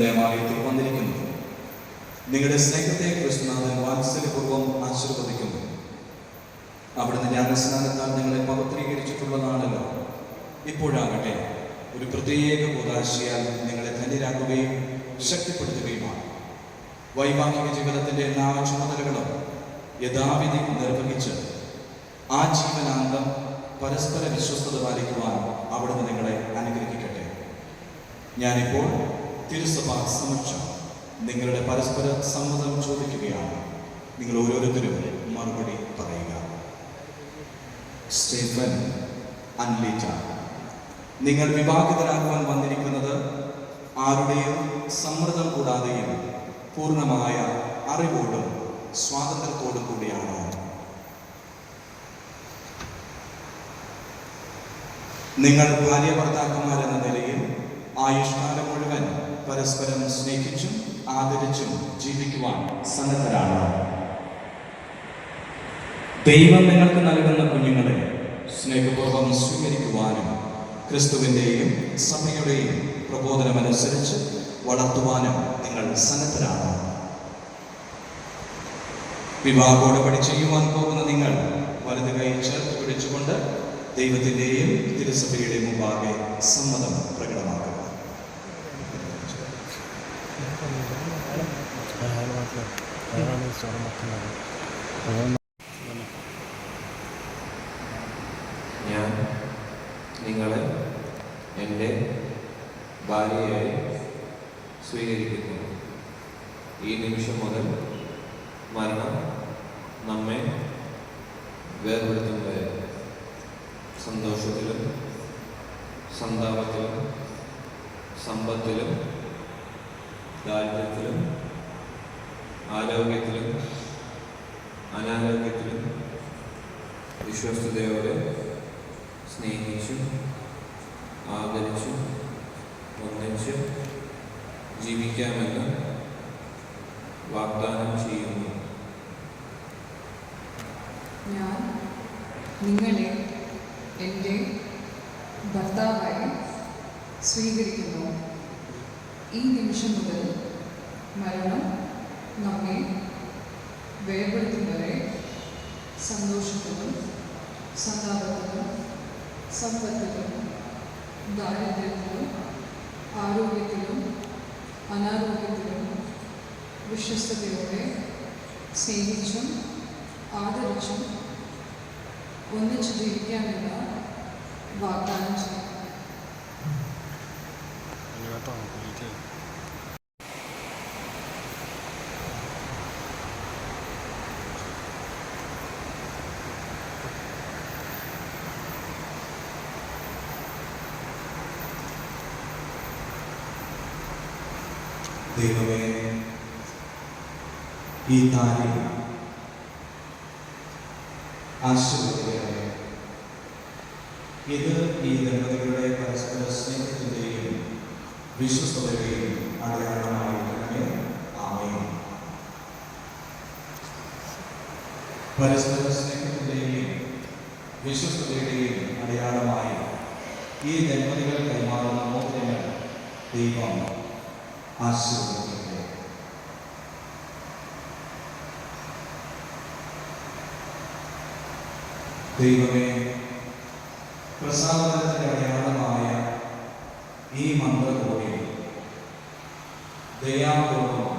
ദേവാലയത്തിൽ വന്നിരിക്കുന്നു. നിങ്ങളുടെ സ്നേഹത്തെ ക്രിസ്തുനാഥൻ വാത്സല്യപൂർവം ആശീർവദിക്കുന്നു. അവിടുന്ന് ജ്ഞാനസ്നാനത്താൽ നിങ്ങളെ പവിത്രീകരിച്ചിട്ടുള്ളതാണല്ലോ ഇപ്പോഴാകട്ടെ ഒരു പ്രത്യേക ഉദാശയാൽ നിങ്ങളെ ധന്യരാക്കുകയും ശക്തിപ്പെടുത്തുകയുമാണ്. വൈവാഹിക ജീവിതത്തിന്റെ എല്ലാ ചുമതലകളും യഥാവിധി നിർവഹിച്ച് ആ ജീവനാന്തം പരസ്പര വിശ്വസ്തത പാലിക്കുവാൻ അവിടുന്ന് നിങ്ങളെ അനുഗ്രഹിക്കട്ടെ. ഞാനിപ്പോൾ തിരുസഭ സമക്ഷം നിങ്ങളുടെ പരസ്പര സമ്മതം ചോദിക്കുകയാണ്. നിങ്ങൾ ഓരോരുത്തരും മറുപടി പറയുക. സ്റ്റീഫൻ നിങ്ങൾ വിവാഹിതരാകുവാൻ വന്നിരിക്കുന്നത് ആരുടെയും സമ്മർദ്ദം കൂടാതെയും പൂർണമായ അറിവോടും സ്വാതന്ത്ര്യത്തോടും കൂടിയാണ്? നിങ്ങൾ ഭാര്യ ഭർത്താക്കന്മാരെന്ന നിലയിൽ ആയുഷ്കാലം പരസ്പരം സ്നേഹിച്ചും ആദരിച്ചും ജീവിക്കുവാൻ സന്നദ്ധരാണ്. ദൈവം നിങ്ങൾക്ക് നൽകുന്ന കുഞ്ഞുങ്ങളെ സ്നേഹപൂർവം സ്വീകരിക്കുവാനും ക്രിസ്തുവിന്റെയും സഭയുടെയും പ്രബോധനമനുസരിച്ച് വളർത്തുവാനും നിങ്ങൾ സന്നദ്ധരാണ്. വിവാഹോടപടി ചെയ്യുവാൻ പോകുന്ന നിങ്ങൾ വലത് കൈ ചേർത്ത് പിടിച്ചുകൊണ്ട് ദൈവത്തിന്റെയും തിരുസഭയുടെയും മുമ്പാകെ സമ്മതം പ്രകടമാക്കുക. ഞാൻ നിങ്ങളെ എന്റെ ഭാര്യയായി സ്വീകരിക്കുന്നു. ഈ നിമിഷം മുതൽ മരണം നമ്മെ വേർപെടുത്തുന്നത് സന്തോഷത്തിലും സന്താപത്തിലും സമ്പത്തിലും ദാരിദ്ര്യത്തിലും ആരോഗ്യത്തിലും അനാരോഗ്യത്തിലും വിശ്വസ്തയോടെ സ്നേഹിച്ചു ആദരിച്ചു ഒന്നിച്ച് ജീവിക്കാമെന്ന് വാഗ്ദാനം ചെയ്യുന്നു. ഞാൻ നിങ്ങളെ എന്റെ ഭർത്താവായി സ്വീകരിക്കുന്നു. ഈ നിമിഷം മുതൽ മരണം നമ്മെ വേർപെടുത്തുന്നവരെ സന്തോഷത്തിലും സന്താപത്തിലും സമ്പത്തിലും ദാരിദ്ര്യത്തിലും ആരോഗ്യത്തിലും അനാരോഗ്യത്തിലും വിശ്വസ്തയോടെ സ്നേഹിച്ചും ആദരിച്ചും ഒന്നിച്ചു ജീവിക്കാനുള്ള വാഗ്ദാനം ചെയ്യും ഇനി ദൈവമേ ഈ താരി ആശീർവദിക്കണമേ ഇത് ഈ ദമ്പതികളുടെ പരസ്പര സ്നേഹത്തിന്റെയും വിശ്വസ്തതയുടെയും അടയാളമായിരിക്കണമേ. ആമേ പരസ്പര സ്നേഹത്തിന്റെയും വിശ്വസ്തതയുടെയും അടയാളമായി ഈ ദമ്പതികൾ കൈമാറുന്ന മോതിരങ്ങൾ ദൈവം ആശീർവദിക്കട്ടെ. ദൈവമേ പ്രസാദത്തിന്റെ അടയാളമായ ഈ മന്ത്രകോടി ദയാപൂർവം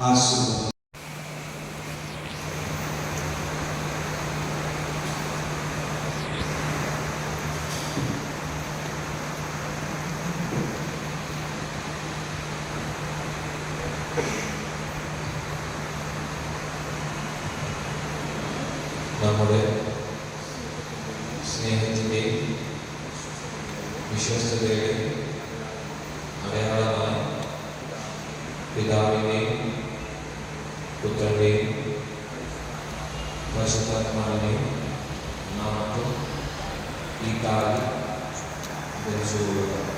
ആശീർവദിക്കും നമ്മുടെ സ്നേഹത്തിൻ്റെയും വിശ്വസ്തതയുടെയും അടയാളമായി പിതാവിൻ്റെയും പുത്രൻ്റെയും പരിശുദ്ധാത്മാവിൻ്റെയും നാമത്തിൽ ഈ കാലം ധരിച്ചു കൊടുക്കുക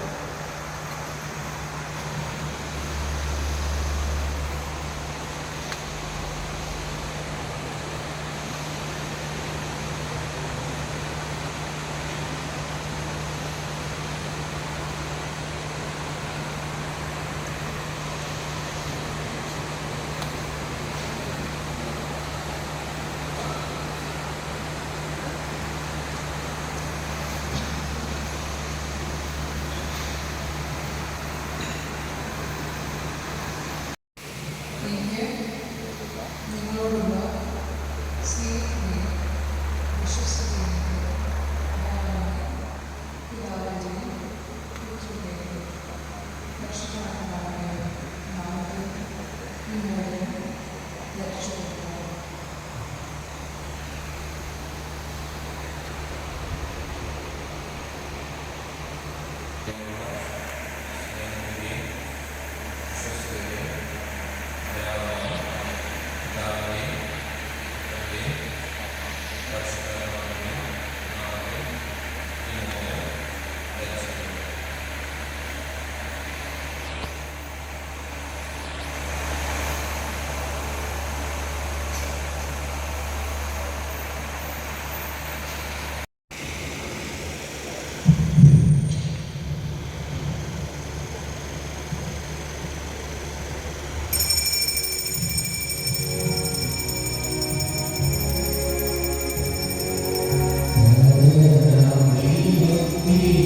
Amém.